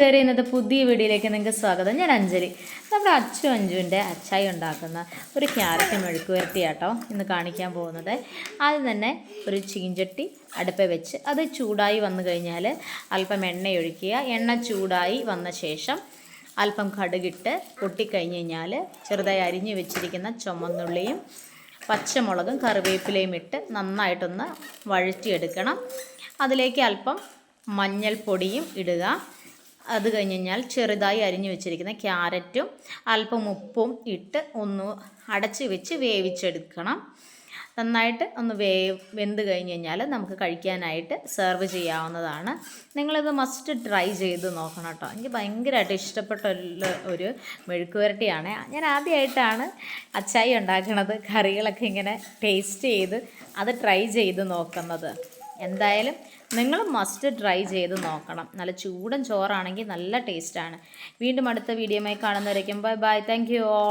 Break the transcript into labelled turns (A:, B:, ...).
A: കയറി ഇന്നത്തെ പുതിയ വീഡിയോയിലേക്ക് നിങ്ങൾക്ക് സ്വാഗതം. ഞാൻ അഞ്ജലി. നമ്മുടെ അച്ചു അഞ്ചുവിന്റെ അച്ചായി ഉണ്ടാക്കുന്ന ഒരു ക്യാരറ്റ് മെഴുക്ക് വരട്ടിയാട്ടോ ഇന്ന് കാണിക്കാൻ പോകുന്നത്. ആദ്യം തന്നെ ഒരു ചീഞ്ചട്ടി അടുപ്പ വെച്ച് അത് ചൂടായി വന്നു കഴിഞ്ഞാൽ അല്പം എണ്ണ ഒഴിക്കുക എണ്ണ ചൂടായി വന്ന ശേഷം അല്പം കടുകിട്ട് പൊട്ടിക്കഴിഞ്ഞ് കഴിഞ്ഞാൽ ചെറുതായി അരിഞ്ഞു വെച്ചിരിക്കുന്ന ചുമന്നുള്ളിയും പച്ചമുളകും കറിവേപ്പിലയും ഇട്ട് നന്നായിട്ടൊന്ന് വഴറ്റിയെടുക്കണം. അതിലേക്ക് അല്പം മഞ്ഞൾപ്പൊടിയും ഇടുക. അത് കഴിഞ്ഞ് കഴിഞ്ഞാൽ ചെറുതായി അരിഞ്ഞു വെച്ചിരിക്കുന്ന ക്യാരറ്റും അല്പം ഉപ്പും ഇട്ട് ഒന്ന് അടച്ച് വെച്ച് വേവിച്ചെടുക്കണം. നന്നായിട്ട് ഒന്ന് വേ വെന്ത് കഴിഞ്ഞ് കഴിഞ്ഞാൽ നമുക്ക് കഴിക്കാനായിട്ട് സെർവ് ചെയ്യാവുന്നതാണ്. നിങ്ങളിത് മസ്റ്റ് ട്രൈ ചെയ്ത് നോക്കണം കേട്ടോ. എനിക്ക് ഭയങ്കരമായിട്ട് ഇഷ്ടപ്പെട്ട ഒരു- മെഴുക്ക് വരട്ടിയാണ് ഞാൻ ആദ്യമായിട്ടാണ് അച്ചായി ഉണ്ടാക്കുന്നത് കറികളൊക്കെ ഇങ്ങനെ ടേസ്റ്റ് ചെയ്ത് അത് ട്രൈ ചെയ്ത് നോക്കുന്നത്. എന്തായാലും നിങ്ങൾ മസ്റ്റ് ട്രൈ ചെയ്ത് നോക്കണം. നല്ല ചൂടൻ ചോറാണെങ്കിൽ നല്ല ടേസ്റ്റാണ് വീണ്ടും അടുത്ത വീഡിയോമായി കാണുന്നവരേക്കും bye bye thank you all